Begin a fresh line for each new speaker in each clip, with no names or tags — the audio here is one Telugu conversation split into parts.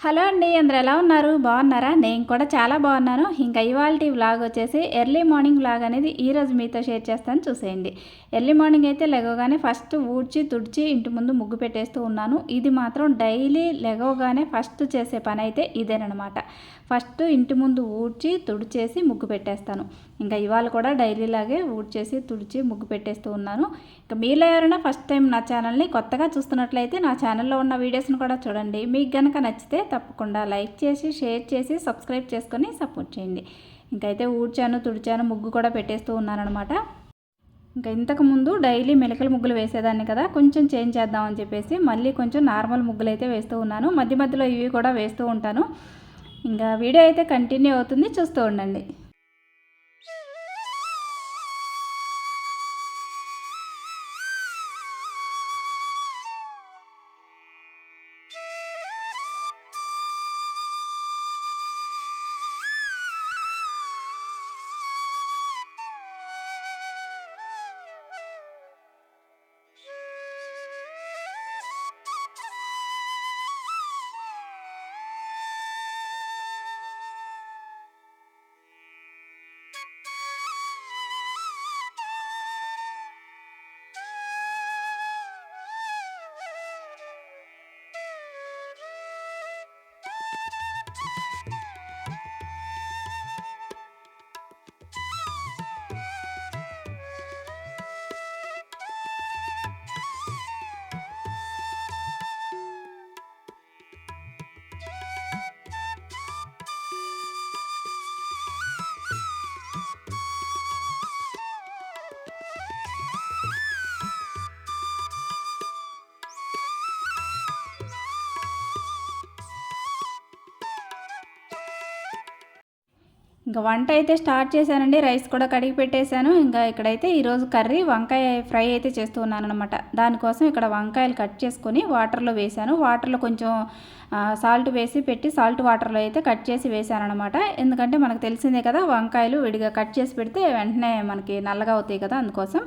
హలో అండి అందరు ఎలా ఉన్నారు? బాగున్నారా? నేను కూడా చాలా బాగున్నాను. ఇంకా ఇవాళ వ్లాగ్ వచ్చేసి ఎర్లీ మార్నింగ్ వ్లాగ్ అనేది ఈరోజు మీతో షేర్ చేస్తాను. చూసేయండి. ఎర్లీ మార్నింగ్ అయితే లెగవగానే ఫస్ట్ ఊడ్చి తుడిచి ఇంటి ముందు ముగ్గు పెట్టేస్తూ ఉన్నాను. ఇది మాత్రం డైలీ లెగవగానే ఫస్ట్ చేసే పని అయితే ఇదేనమాట ఫస్ట్ ఇంటి ముందు ఊడ్చి తుడిచేసి ముగ్గు పెట్టేస్తాను. ఇంకా ఇవాళ కూడా డైలీలాగే ఊడ్చేసి తుడిచి ముగ్గు పెట్టేస్తూ ఉన్నాను. ఇంకా మీలో ఎవరైనా ఫస్ట్ టైం నా ఛానల్ని కొత్తగా చూస్తున్నట్లయితే నా ఛానల్లో ఉన్న వీడియోస్ని కూడా చూడండి. మీకు కనుక నచ్చితే తప్పకుండా లైక్ చేసి షేర్ చేసి సబ్స్క్రైబ్ చేసుకొని సపోర్ట్ చేయండి. ఇంకైతే ఊడ్చాను తుడిచాను ముగ్గు కూడా పెట్టేస్తూ ఉన్నానమాట ఇంకా ఇంతకుముందు డైలీ మెలకల ముగ్గులు వేసేదాన్ని కదా కొంచెం చేంజ్ చేద్దామని చెప్పేసి మళ్ళీ కొంచెం నార్మల్ ముగ్గులు అయితే వేస్తూ ఉన్నాను. మధ్య మధ్యలో ఇవి కూడా వేస్తూ ఉంటాను. ఇంకా వీడియో అయితే కంటిన్యూ అవుతుంది. చూస్తూ ఉండండి. Thank you. ఇంకా వంట అయితే స్టార్ట్ చేశానండి. రైస్ కూడా కడిగి పెట్టేశాను. ఇంకా ఇక్కడైతే ఈరోజు కర్రీ వంకాయ ఫ్రై అయితే చేస్తూ ఉన్నాను అనమాట దానికోసం ఇక్కడ వంకాయలు కట్ చేసుకొని వాటర్లో వేశాను. వాటర్లో కొంచెం సాల్ట్ వేసి పెట్టి సాల్ట్ వాటర్లో అయితే కట్ చేసి వేశాను అనమాట ఎందుకంటే మనకు తెలిసిందే కదా వంకాయలు విడిగా కట్ చేసి పెడితే వెంటనే మనకి నల్లగా అవుతాయి కదా అందుకోసం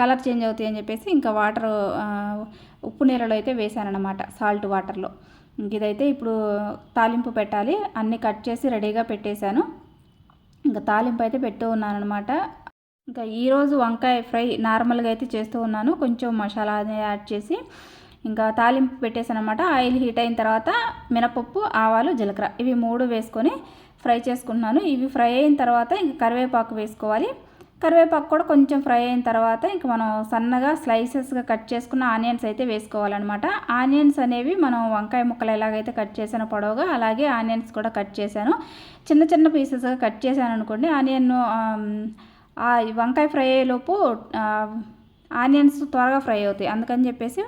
కలర్ చేంజ్ అవుతాయి అని చెప్పేసి ఇంకా వాటర్ ఉప్పు నీళ్ళలో అయితే వేశాను అనమాట సాల్ట్ వాటర్లో. ఇదైతే ఇప్పుడు తాలింపు పెట్టాలి. అన్నీ కట్ చేసి రెడీగా పెట్టేశాను. ఇంకా తాలింపు అయితే పెట్టూ ఉన్నాను అనమాట ఇంకా ఈరోజు వంకాయ ఫ్రై నార్మల్గా అయితే చేస్తూ ఉన్నాను. కొంచెం మసాలా యాడ్ చేసి ఇంకా తాలింపు పెట్టేసాను అనమాట ఆయిల్ హీట్ అయిన తర్వాత మినపప్పు ఆవాలు జీలకర్ర ఇవి మూడు వేసుకొని ఫ్రై చేసుకుంటున్నాను. ఇవి ఫ్రై అయిన తర్వాత ఇంకా కరివేపాకు వేసుకోవాలి. కరివేపాకు కూడా కొంచెం ఫ్రై అయిన తర్వాత ఇంక మనం సన్నగా స్లైసెస్గా కట్ చేసుకున్న ఆనియన్స్ అయితే వేసుకోవాలన్నమాట. ఆనియన్స్ అనేవి మనం వంకాయ ముక్కలు ఎలాగైతే కట్ చేసానో పొడవుగా అలాగే ఆనియన్స్ కూడా కట్ చేశాను. చిన్న చిన్న పీసెస్గా కట్ చేశాను అనుకోండి ఆనియన్ ఆ వంకాయ ఫ్రై అయ్యేలోపు ఆనియన్స్ త్వరగా ఫ్రై అవుతాయి. అందుకని చెప్పేసి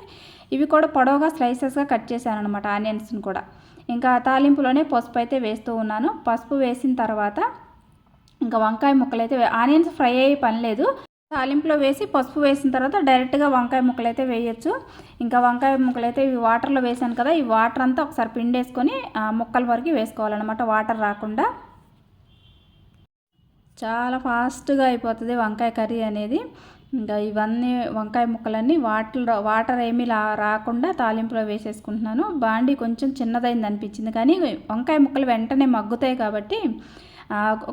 ఇవి కూడా పొడవుగా స్లైసెస్గా కట్ చేశాను అనమాట ఆనియన్స్ని కూడా. ఇంకా తాలింపులోనే పసుపు అయితే వేస్తూ ఉన్నాను. పసుపు వేసిన తర్వాత ఇంకా వంకాయ ముక్కలు అయితే ఆనియన్స్ ఫ్రై అయ్యే పని లేదు. తాలింపులో వేసి పసుపు వేసిన తర్వాత డైరెక్ట్గా వంకాయ ముక్కలు అయితే వేయచ్చు. ఇంకా వంకాయ ముక్కలు అయితే ఇవి వాటర్లో వేసాను కదా ఈ వాటర్ అంతా ఒకసారి పిండేసుకొని ముక్కల వరకు వేసుకోవాలన్నమాట వాటర్ రాకుండా. చాలా ఫాస్ట్గా అయిపోతుంది వంకాయ కర్రీ అనేది. ఇంకా ఇవన్నీ వంకాయ ముక్కలన్నీ వాటర్ వాటర్ ఏమీ రాకుండా తాలింపులో వేసేసుకుంటున్నాను. బాండి కొంచెం చిన్నదైంది అనిపించింది కానీ వంకాయ ముక్కలు వెంటనే మగ్గుతాయి కాబట్టి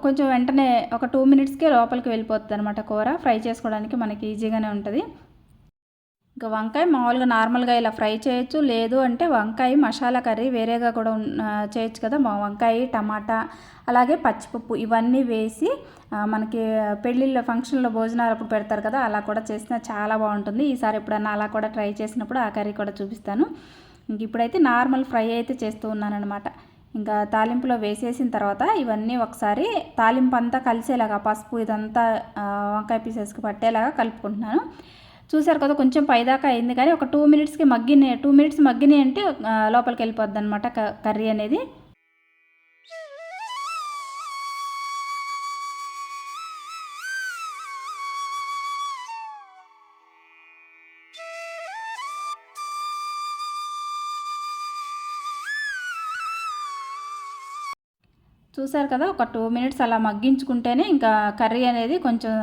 కొంచెం వెంటనే ఒక టూ మినిట్స్కే లోపలికి వెళ్ళిపోతుంది అనమాట కూర. ఫ్రై చేసుకోవడానికి మనకి ఈజీగానే ఉంటుంది. ఇంకా వంకాయ మామూలుగా నార్మల్గా ఇలా ఫ్రై చేయొచ్చు. లేదు అంటే వంకాయ మసాలా కర్రీ వేరేగా కూడా చేయొచ్చు కదా. మా వంకాయ టమాటా అలాగే పచ్చిపప్పు ఇవన్నీ వేసి మనకి పెళ్ళిళ్ళ ఫంక్షన్లో భోజనాలు అప్పుడు పెడతారు కదా అలా కూడా చేసినా చాలా బాగుంటుంది. ఈసారి ఎప్పుడన్నా అలా కూడా ట్రై చేసినప్పుడు ఆ కర్రీ కూడా చూపిస్తాను. ఇంక ఇప్పుడైతే నార్మల్ ఫ్రై అయితే చేస్తూ ఉన్నానమాట ఇంకా తాలింపులో వేసేసిన తర్వాత ఇవన్నీ ఒకసారి తాలింపు అంతా కలిసేలాగా పసుపు ఇదంతా వంకాయ పీసెస్కి పట్టేలాగా కలుపుకుంటున్నాను. చూసారు కదా కొంచెం పైదాకా అయింది కానీ ఒక టూ మినిట్స్కి మగ్గిన టూ మినిట్స్ మగ్గినాయి అంటే లోపలికి వెళ్ళిపోద్ది అనమాట కర్రీ అనేది. చూసారు కదా ఒక టూ మినిట్స్ అలా మగ్గించుకుంటేనే ఇంకా కర్రీ అనేది కొంచెం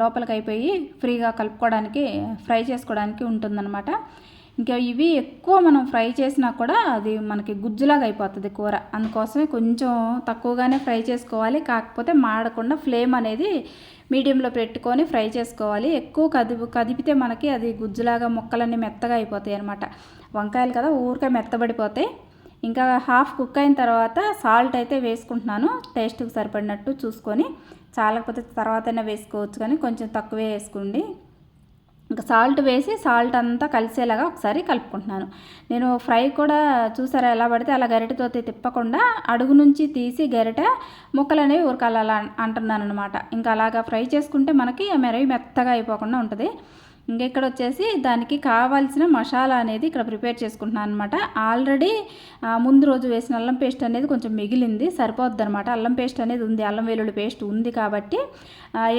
లోపలికి అయిపోయి ఫ్రీగా కలుపుకోవడానికి ఫ్రై చేసుకోవడానికి ఉంటుందన్నమాట. ఇంకా ఇవి ఎక్కువ మనం ఫ్రై చేసినా కూడా అది మనకి గుజ్జులాగా అయిపోతుంది కూర. అందుకోసమే కొంచెం తక్కువగానే ఫ్రై చేసుకోవాలి. కాకపోతే మాడకుండా ఫ్లేమ్ అనేది మీడియంలో పెట్టుకొని ఫ్రై చేసుకోవాలి. ఎక్కువ కదిపి కదిపితే మనకి అది గుజ్జులాగా ముక్కలన్నీ మెత్తగా అయిపోతాయి అనమాట వంకాయలు కదా ఊరికే మెత్తబడిపోతాయి. ఇంకా హాఫ్ కుక్ అయిన తర్వాత సాల్ట్ అయితే వేసుకుంటున్నాను. టేస్ట్కి సరిపడినట్టు చూసుకొని చాలకపోతే తర్వాతైనా వేసుకోవచ్చు కానీ కొంచెం తక్కువే వేసుకోండి. ఇంకా సాల్ట్ వేసి సాల్ట్ అంతా కలిసేలాగా ఒకసారి కలుపుకుంటున్నాను. నేను ఫ్రై కూడా చూసారా ఎలా పడితే అలా గరిటెతో తిప్పకుండా అడుగు నుంచి తీసి గరిట ముక్కలు అనేవి ఉరకాల అంటున్నాను అనమాట ఇంకా అలాగా ఫ్రై చేసుకుంటే మనకి మెరవి మెత్తగా అయిపోకుండా ఉంటుంది. ఇంకా ఇక్కడ వచ్చేసి దానికి కావాల్సిన మసాలా అనేది ఇక్కడ ప్రిపేర్ చేసుకుంటున్నాను అనమాట ఆల్రెడీ ముందు రోజు వేసిన అల్లం పేస్ట్ అనేది కొంచెం మిగిలింది సరిపోద్ది అనమాట అల్లం పేస్ట్ అనేది ఉంది అల్లం వెల్లుల్లి పేస్ట్ ఉంది కాబట్టి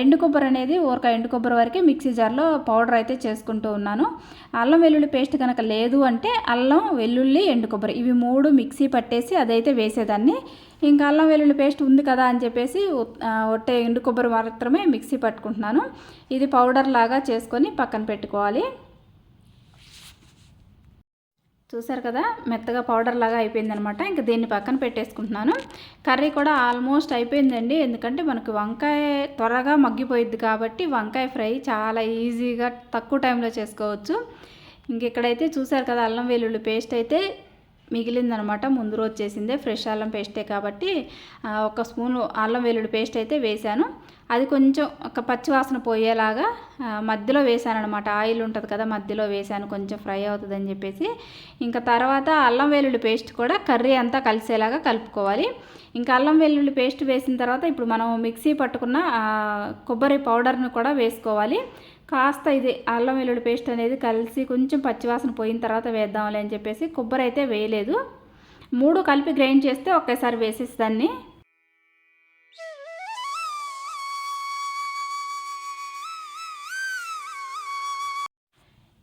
ఎండు కొబ్బరి అనేది ఊరక ఎండు కొబ్బరి వరకే మిక్సీ జార్లో పౌడర్ అయితే చేసుకుంటూ ఉన్నాను. అల్లం వెల్లుల్లి పేస్ట్ కనుక లేదు అంటే అల్లం వెల్లుల్లి ఎండు కొబ్బరి ఇవి మూడు మిక్సీ పట్టేసి అదైతే వేసేదాన్ని. ఇంకా అల్లం వెల్లుల్లి పేస్ట్ ఉంది కదా అని చెప్పేసి ఒట్టే ఎండు కొబ్బరి మాత్రమే మిక్సీ పట్టుకుంటున్నాను. ఇది పౌడర్ లాగా చేసుకొని పక్కన పెట్టుకోవాలి. చూసారు కదా? మెత్తగా పౌడర్ లాగా అయిపోయిందనమాట. ఇంకా దీన్ని పక్కన పెట్టేసుకుంటున్నాను. కర్రీ కూడా ఆల్మోస్ట్ అయిపోయిందండి. ఎందుకంటే మనకు వంకాయ త్వరగా మగ్గిపోయిద్ది కాబట్టి వంకాయ ఫ్రై చాలా ఈజీగా తక్కువ టైంలో చేసుకోవచ్చు. ఇంక ఇక్కడైతే చూసారు కదా అల్లం వెల్లుల్లి పేస్ట్ అయితే మిగిలిందనమాట. ముందు రోజు చేసిందే ఫ్రెష్ అల్లం పేస్టే కాబట్టి ఒక స్పూన్ అల్లం వెల్లుల్లి పేస్ట్ అయితే వేశాను. అది కొంచెం ఒక పచ్చివాసన పోయేలాగా మధ్యలో వేసాను అనమాట ఆయిల్ ఉంటుంది కదా మధ్యలో వేసాను కొంచెం ఫ్రై అవుతుందని చెప్పేసి. ఇంకా తర్వాత అల్లం వెల్లుల్లి పేస్ట్ కూడా కర్రీ అంతా కలిసేలాగా కలుపుకోవాలి. ఇంకా అల్లం వెల్లుల్లి పేస్ట్ వేసిన తర్వాత ఇప్పుడు మనం మిక్సీ పట్టుకున్న కొబ్బరి పౌడర్ని కూడా వేసుకోవాలి. కాస్త ఇది అల్లం వెల్లుల్లి పేస్ట్ అనేది కలిసి కొంచెం పచ్చివాసన పోయిన తర్వాత వేద్దాంలే అని చెప్పేసి కొబ్బరి అయితే వేయలేదు. మూడు కలిపి గ్రైండ్ చేస్తే ఒకేసారి వేసేసి దాన్ని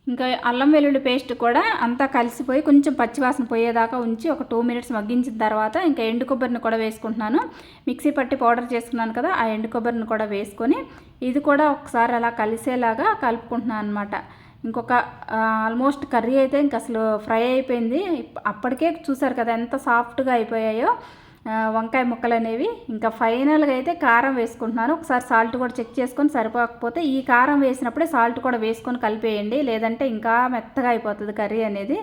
ఇంకా అల్లం వెల్లుల్లి పేస్ట్ కూడా అంతా కలిసిపోయి కొంచెం పచ్చివాసన పోయేదాకా ఉంచి ఒక టూ మినిట్స్ మగ్గించిన తర్వాత ఇంకా ఎండు కొబ్బరిని కూడా వేసుకుంటున్నాను. మిక్సీ పట్టి పౌడర్ చేసుకున్నాను కదా ఆ ఎండు కొబ్బరిని కూడా వేసుకొని ఇది కూడా ఒకసారి అలా కలిసేలాగా కలుపుకుంటున్నాను అనమాట ఇంకొక ఆల్మోస్ట్ కర్రీ అయితే ఇంక అసలు ఫ్రై అయిపోయింది. అప్పటికే చూసారు కదా ఎంత సాఫ్ట్గా అయిపోయాయో. వంకాయ ముక్కలు అనేవి. ఇంకా ఫైనల్గా అయితే కారం వేసుకుంటున్నాను. ఒకసారి సాల్ట్ కూడా చెక్ చేసుకొని సరిపోకపోతే ఈ కారం వేసినప్పుడే సాల్ట్ కూడా వేసుకొని కలిపేయండి. లేదంటే ఇంకా మెత్తగా అయిపోతుంది కర్రీ అనేది.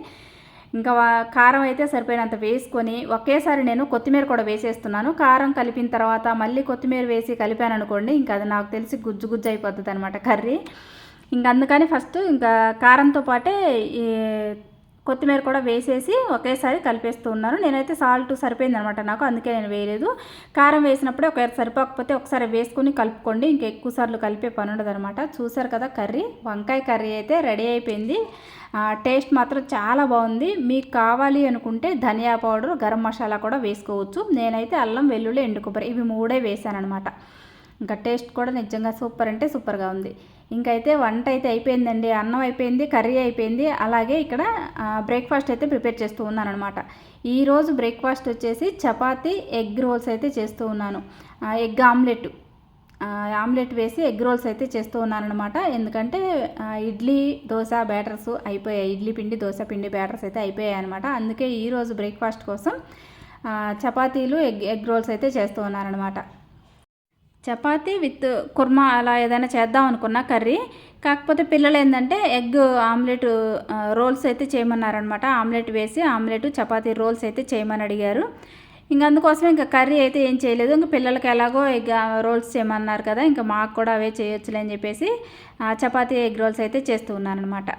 ఇంకా కారం అయితే సరిపోయినంత వేసుకొని ఒకేసారి నేను కొత్తిమీర కూడా వేసేస్తున్నాను. కారం కలిపిన తర్వాత మళ్ళీ కొత్తిమీర వేసి కలిపాను అనుకోండి ఇంకా అది నాకు తెలిసి గుజ్జు గుజ్జు అయిపోతుంది అనమాట కర్రీ. ఇంకా అందుకని ఫస్ట్ ఇంకా కారంతో పాటే కొత్తిమీర కూడా వేసేసి ఒకేసారి కలిపేస్తూ ఉన్నాను నేనైతే సాల్ట్ సరిపోయింది అనమాట నాకు అందుకే నేను వేయలేదు. కారం వేసినప్పుడే ఒకసారి సరిపోకపోతే ఒకసారి వేసుకొని కలుపుకోండి. ఇంకా ఎక్కువ సార్లు కలిపే పని ఉండదు అనమాట చూసారు కదా కర్రీ? వంకాయ కర్రీ అయితే రెడీ అయిపోయింది. టేస్ట్ మాత్రం చాలా బాగుంది. మీకు కావాలి అనుకుంటే ధనియా పౌడర్ గరం మసాలా కూడా వేసుకోవచ్చు. నేనైతే అల్లం వెల్లుల్లి ఎండు కొబ్బరి ఇవి మూడే వేసాను అనమాట ఇంకా టేస్ట్ కూడా నిజంగా సూపర్ అంటే సూపర్గా ఉంది. ఇంకైతే వంట అయితే అయిపోయిందండి అన్నం అయిపోయింది కర్రీ అయిపోయింది అలాగే ఇక్కడ బ్రేక్ఫాస్ట్ అయితే ప్రిపేర్ చేస్తూ ఉన్నాను అనమాట ఈరోజు బ్రేక్ఫాస్ట్ వచ్చేసి చపాతీ ఎగ్ రోల్స్ అయితే చేస్తూ ఉన్నాను. ఎగ్ ఆమ్లెట్ ఆమ్లెట్ వేసి ఎగ్ రోల్స్ అయితే చేస్తూ ఉన్నానమాట ఎందుకంటే ఇడ్లీ దోశ బ్యాటర్స్ అయిపోయాయి. ఇడ్లీ పిండి దోశ పిండి బ్యాటర్స్ అయితే అయిపోయాయి అనమాట అందుకే ఈరోజు బ్రేక్ఫాస్ట్ కోసం చపాతీలు ఎగ్ ఎగ్ రోల్స్ అయితే చేస్తూ ఉన్నారనమాట చపాతీ విత్ కుర్మా అలా ఏదైనా చేద్దాం అనుకున్నా కర్రీ. కాకపోతే పిల్లలు ఏంటంటే ఎగ్ ఆమ్లెట్ రోల్స్ అయితే చేయమన్నారనమాట. ఆమ్లెట్ వేసి ఆమ్లెట్ చపాతీ రోల్స్ అయితే చేయమని అడిగారు. ఇంక అందుకోసం ఇంకా కర్రీ అయితే ఏం చేయలేదు. ఇంకా పిల్లలకి ఎలాగో ఎగ్ రోల్స్ చేయమన్నారు కదా ఇంకా మాకు కూడా అవే చేయొచ్చులే అని చెప్పేసి చపాతీ ఎగ్ రోల్స్ అయితే చేస్తూ ఉన్నాను అనమాట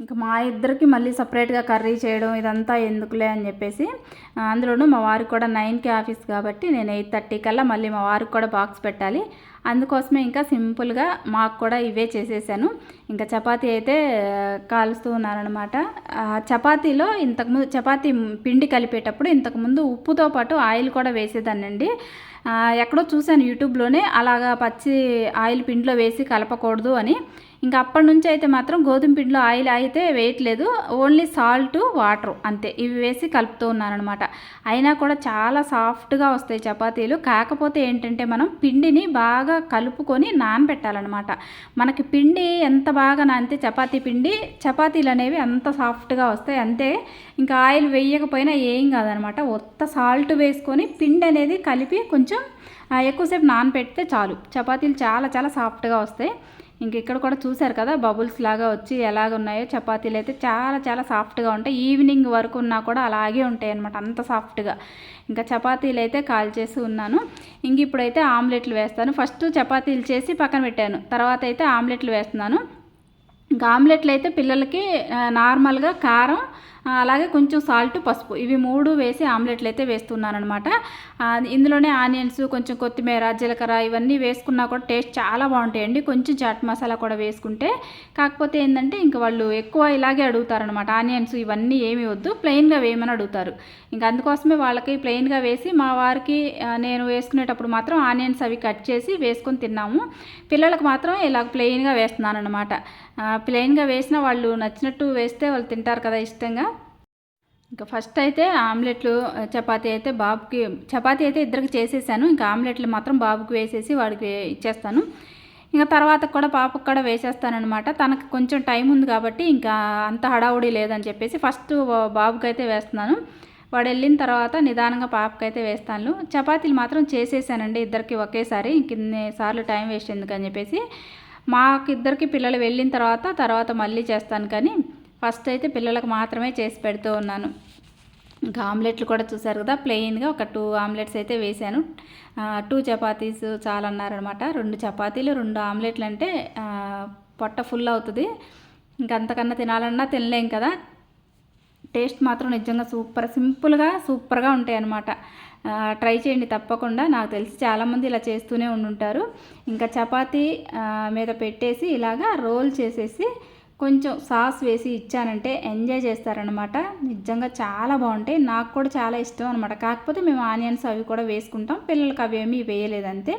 ఇంకా మా ఇద్దరికి మళ్ళీ సపరేట్గా కర్రీ చేయడం ఇదంతా ఎందుకులే అని చెప్పేసి అందులోనూ మా వారికి కూడా నైన్కి ఆఫీస్ కాబట్టి నేను ఎయిట్ థర్టీ కల్లా మళ్ళీ మా వారికి కూడా బాక్స్ పెట్టాలి. అందుకోసమే ఇంకా సింపుల్గా మాకు కూడా ఇవే చేసేసాను. ఇంకా చపాతీ అయితే కాలుస్తూ ఉన్నారనమాట చపాతీలో ఇంతకుముందు చపాతీ పిండి కలిపేటప్పుడు ఇంతకుముందు ఉప్పుతో పాటు ఆయిల్ కూడా వేసేదానండి ఎక్కడో చూశాను యూట్యూబ్లోనే అలాగా పచ్చి ఆయిల్ పిండిలో వేసి కలపకూడదు అని. ఇంకా అప్పటి నుంచి అయితే మాత్రం గోధుమ పిండిలో ఆయిల్ అయితే వేయట్లేదు. ఓన్లీ సాల్ట్ వాటర్ అంతే. ఇవి వేసి కలుపుతూ ఉన్నానమాట అయినా కూడా చాలా సాఫ్ట్గా వస్తాయి చపాతీలు. కాకపోతే ఏంటంటే మనం పిండిని బాగా కలుపుకొని నానబెట్టాలన్నమాట. మనకి పిండి ఎంత బాగా నానితే చపాతీ పిండి చపాతీలు అనేవి అంత సాఫ్ట్గా వస్తాయి. అంతే. ఇంకా ఆయిల్ వేయకపోయినా ఏం కాదనమాట ఒత్త సాల్ట్ వేసుకొని పిండి అనేది కలిపి కొంచెం ఎక్కువసేపు నానబెడితే చాలు. చపాతీలు చాలా చాలా సాఫ్ట్గా వస్తాయి. ఇంక ఇక్కడ కూడా చూశారు కదా బబుల్స్ లాగా వచ్చి ఎలాగ ఉన్నాయో చపాతీలు అయితే చాలా చాలా సాఫ్ట్గా ఉంటాయి. ఈవినింగ్ వరకు ఉన్నా కూడా అలాగే ఉంటాయి అనమాట అంత సాఫ్ట్గా. ఇంకా చపాతీలు అయితే కాల్ చేసి ఉన్నాను. ఇంక ఇప్పుడైతే ఆమ్లెట్లు వేస్తాను. ఫస్ట్ చపాతీలు చేసి పక్కన పెట్టాను. తర్వాత అయితే ఆమ్లెట్లు వేస్తున్నాను. ఇంకా ఆమ్లెట్లు అయితే పిల్లలకి నార్మల్గా కారం అలాగే కొంచెం సాల్ట్ పసుపు. ఇవి మూడు వేసి ఆమ్లెట్లు అయితే వేస్తున్నాను అనమాట ఇందులోనే ఆనియన్స్ కొంచెం కొత్తిమీర జీలకర్ర ఇవన్నీ వేసుకున్నా కూడా టేస్ట్ చాలా బాగుంటాయండి. కొంచెం చాట్ మసాలా కూడా వేసుకుంటే. కాకపోతే ఏంటంటే ఇంక వాళ్ళు ఎక్కువ ఇలాగే అడుగుతారనమాట ఆనియన్స్ ఇవన్నీ ఏమి వద్దు ప్లెయిన్గా వేయమని అడుగుతారు. ఇంకా అందుకోసమే వాళ్ళకి ప్లెయిన్గా వేసి మా వారికి నేను వేసుకునేటప్పుడు మాత్రం ఆనియన్స్ అవి కట్ చేసి వేసుకొని తిన్నాము. పిల్లలకు మాత్రం ఇలా ప్లెయిన్గా వేస్తున్నాను అనమాట ప్లెయిన్గా వేసిన వాళ్ళు నచ్చినట్టు వేస్తే వాళ్ళు తింటారు కదా ఇష్టంగా. ఇంకా ఫస్ట్ అయితే ఆమ్లెట్లు చపాతి చపాతీ అయితే బాబుకి చపాతీ అయితే ఇద్దరికి చేసేసాను. ఇంకా ఆమ్లెట్లు మాత్రం బాబుకి వేసేసి వాడికి ఇచ్చేస్తాను. ఇంకా తర్వాత కూడా పాపకు కూడా వేసేస్తానమాట తనకు కొంచెం టైం ఉంది కాబట్టి ఇంకా అంత హడావుడి లేదని చెప్పేసి ఫస్ట్ బాబుకి అయితే వేస్తున్నాను. వాడు వెళ్ళిన తర్వాత నిదానంగా పాపకైతే వేస్తాను. చపాతీలు మాత్రం చేసేసానండి ఇద్దరికి ఒకేసారి. ఇంక ఇన్ని సార్లు టైం వేస్ట్ ఎందుకని చెప్పేసి మాకిద్దరికి పిల్లలు వెళ్ళిన తర్వాత తర్వాత మళ్ళీ చేస్తాను కానీ ఫస్ట్ అయితే పిల్లలకు మాత్రమే చేసి పెడుతూ ఉన్నాను. ఇంకా ఆమ్లెట్లు కూడా చూసారు కదా ప్లెయిన్గా ఒక టూ ఆమ్లెట్స్ అయితే వేశాను. టూ చపాతీస్ చాలన్నారనమాట. రెండు చపాతీలు రెండు ఆమ్లెట్లు అంటే పొట్ట ఫుల్ అవుతుంది. ఇంకంతకన్నా తినాలన్నా తినలేం కదా. టేస్ట్ మాత్రం నిజంగా సూపర్ సింపుల్గా సూపర్గా ఉంటాయి అన్నమాట ట్రై చేయండి తప్పకుండా. నాకు తెలిసి చాలామంది ఇలా చేస్తూనే ఉండుంటారు. ఇంకా చపాతీ మీద పెట్టేసి ఇలాగా రోల్ చేసేసి కొంచెం సాస్ వేసి ఇచ్చానంటే ఎంజాయ్ చేస్తారనమాట నిజంగా చాలా బాగుంటాయి. నాకు కూడా చాలా ఇష్టం అనమాట కాకపోతే మేము ఆనియన్స్ అవి కూడా వేసుకుంటాం. పిల్లలకి అవి ఏమీ వేయలేదంతే.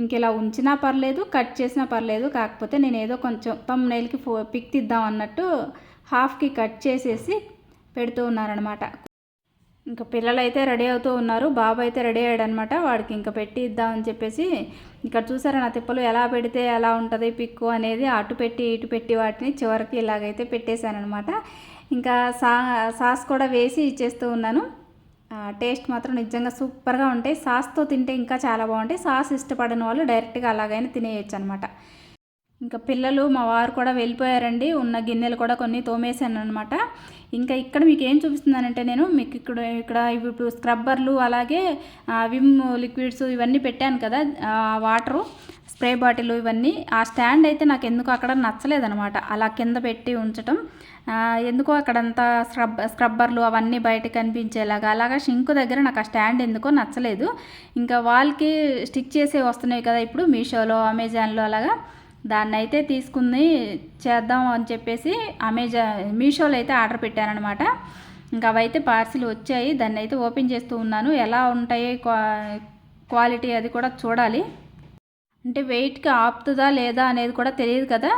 ఇంక ఇలా ఉంచినా పర్లేదు కట్ చేసినా పర్లేదు. కాకపోతే నేను ఏదో కొంచెం తమ్ నెయిల్కి ఫో పిక్ తీద్దాం అన్నట్టు హాఫ్కి కట్ చేసేసి పెడుతూ ఉన్నారనమాట ఇంకా పిల్లలు అయితే రెడీ అవుతూ ఉన్నారు. బాబు అయితే రెడీ అయ్యాడు అనమాట వాడికి ఇంకా పెట్టి ఇద్దామని చెప్పేసి ఇక్కడ చూసారా నా తిప్పలు ఎలా పెడితే ఎలా ఉంటుంది పిక్కు అనేది అటు పెట్టి ఇటు పెట్టి వాటిని చివరికి ఇలాగైతే పెట్టేశానమాట ఇంకా సా సాస్ కూడా వేసి ఇచ్చేస్తూ ఉన్నాను. టేస్ట్ మాత్రం నిజంగా సూపర్గా ఉంటాయి. సాస్తో తింటే ఇంకా చాలా బాగుంటాయి. సాస్ ఇష్టపడిన వాళ్ళు డైరెక్ట్గా అలాగైనా తినేయచ్చు అనమాట ఇంకా పిల్లలు మా వారు కూడా వెళ్ళిపోయారండి. ఉన్న గిన్నెలు కూడా కొన్ని తోమేశాను అనమాట ఇంకా ఇక్కడ మీకు ఏం చూపిస్తున్నానంటే నేను మీకు ఇక్కడ ఇక్కడ ఇవి ఇప్పుడు స్క్రబ్బర్లు అలాగే విమ్ లిక్విడ్స్ ఇవన్నీ పెట్టాను కదా వాటరు స్ప్రే బాటిల్ ఇవన్నీ. ఆ స్టాండ్ అయితే నాకు ఎందుకు అక్కడ నచ్చలేదనమాట అలా కింద పెట్టి ఉంచటం. ఎందుకో అక్కడంతా స్క్రబ్ స్క్రబ్బర్లు అవన్నీ బయట కనిపించేలాగా అలాగా షింకు దగ్గర నాకు ఆ స్టాండ్ ఎందుకో నచ్చలేదు. ఇంకా వాళ్ళకి స్టిక్ చేసే వస్తున్నాయి కదా ఇప్పుడు మీషోలో అమెజాన్లో అలాగా. దాన్ని అయితే తీసుకుని చేద్దాం అని చెప్పేసి అమెజాన్ మీషోలో అయితే ఆర్డర్ పెట్టానమాట ఇంకా అవైతే పార్సిల్ వచ్చాయి దాన్ని అయితే ఓపెన్ చేస్తూ ఉన్నాను. ఎలా ఉంటాయి క్వా క్వాలిటీ అది కూడా చూడాలి. అంటే వెయిట్కి ఆపుతుందా లేదా అనేది కూడా తెలియదు కదా.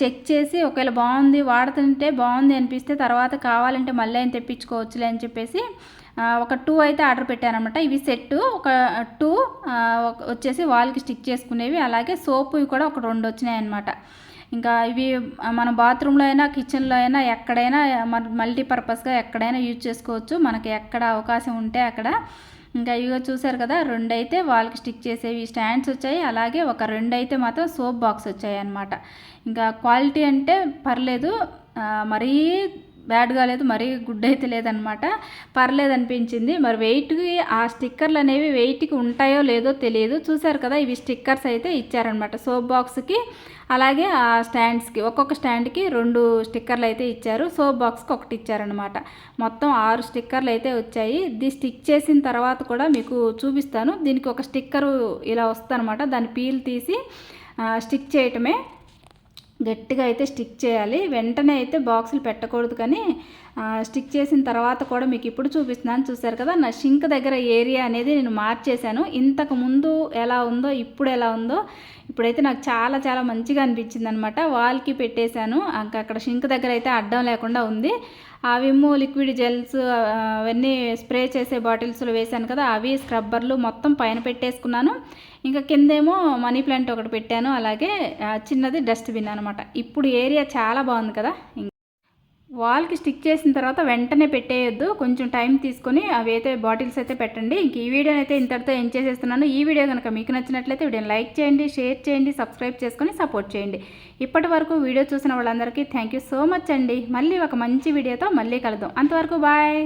చెక్ చేసి ఒకవేళ బాగుంది వాడుతుంటే బాగుంది అనిపిస్తే తర్వాత కావాలంటే మళ్ళీ ఆయన తెప్పించుకోవచ్చులే అని చెప్పేసి ఒక టూ అయితే ఆర్డర్ పెట్టానమాట ఇవి సెట్ ఒక టూ వచ్చేసి వాల్కి స్టిక్ చేసుకునేవి. అలాగే సోపు కూడా ఒక రెండు వచ్చినాయి అనమాట ఇంకా ఇవి మన బాత్రూంలో అయినా కిచెన్లో అయినా ఎక్కడైనా మన మల్టీపర్పస్గా ఎక్కడైనా యూజ్ చేసుకోవచ్చు. మనకి ఎక్కడ అవకాశం ఉంటే అక్కడ. ఇంకా ఇవిగో చూసారు కదా రెండు అయితే వాళ్ళకి స్టిక్ చేసేవి స్టాండ్స్ వచ్చాయి. అలాగే ఒక రెండు అయితే మాత్రం సోప్ బాక్స్ వచ్చాయి అనమాట ఇంకా క్వాలిటీ అంటే పర్లేదు. మరీ బ్యాడ్గా లేదు మరీ గుడ్ అయితే లేదనమాట. పర్లేదు అనిపించింది. మరి వెయిట్కి ఆ స్టిక్కర్లు అనేవి వెయిట్కి ఉంటాయో లేదో తెలియదు. చూసారు కదా ఇవి స్టిక్కర్స్ అయితే ఇచ్చారనమాట. సోప్ బాక్స్కి అలాగే ఆ స్టాండ్స్కి ఒక్కొక్క స్టాండ్కి రెండు స్టిక్కర్లు అయితే ఇచ్చారు. సోప్ బాక్స్కి ఒకటి ఇచ్చారనమాట. మొత్తం ఆరు స్టిక్కర్లు అయితే వచ్చాయి. ఇది స్టిక్ చేసిన తర్వాత కూడా మీకు చూపిస్తాను. దీనికి ఒక స్టిక్కరు ఇలా వస్తుందన్నమాట దాని పీల్ తీసి స్టిక్ చేయటమే. గట్టిగా అయితే స్టిక్ చేయాలి. వెంటనే అయితే బాక్సులు పెట్టకూడదు కానీ స్టిక్ చేసిన తర్వాత కూడా మీకు ఇప్పుడు చూపిస్తున్నాను. చూసారు కదా నా షింక్ దగ్గర ఏరియా అనేది నేను మార్చేశాను. ఇంతకు ముందు ఎలా ఉందో ఇప్పుడు ఎలా ఉందో ఇప్పుడైతే నాకు చాలా చాలా మంచిగా అనిపించింది అనమాట వాల్కి పెట్టేశాను. ఇంకా అక్కడ షింక్ దగ్గర అయితే అడ్డం లేకుండా ఉంది. ఆ విమ్ము లిక్విడ్ జెల్స్ అవన్నీ స్ప్రే చేసే బాటిల్స్లో వేశాను కదా అవి స్క్రబ్బర్లు మొత్తం పైన పెట్టేసుకున్నాను. ఇంకా కిందేమో మనీ ప్లాంట్ ఒకటి పెట్టాను అలాగే చిన్నది డస్ట్బిన్ అనమాట ఇప్పుడు ఏరియా చాలా బాగుంది కదా ఇం- వాల్కి స్టిక్ చేసిన తర్వాత వెంటనే పెట్టేయొద్దు. కొంచెం టైం తీసుకొని అవి అయితే బాటిల్స్ అయితే పెట్టండి. ఇంక ఈ వీడియోని అయితే ఇంతటితో ఏం చేసేస్తున్నాను. ఈ వీడియో కనుక మీకు నచ్చినట్లయితే వీడియోని లైక్ చేయండి షేర్ చేయండి సబ్స్క్రైబ్ చేసుకొని సపోర్ట్ చేయండి. ఇప్పటి వరకు వీడియో చూసిన వాళ్ళందరికీ థ్యాంక్ యూ సో మచ్ అండి. మళ్ళీ ఒక మంచి వీడియోతో మళ్ళీ కలుద్దాం. అంతవరకు బాయ్.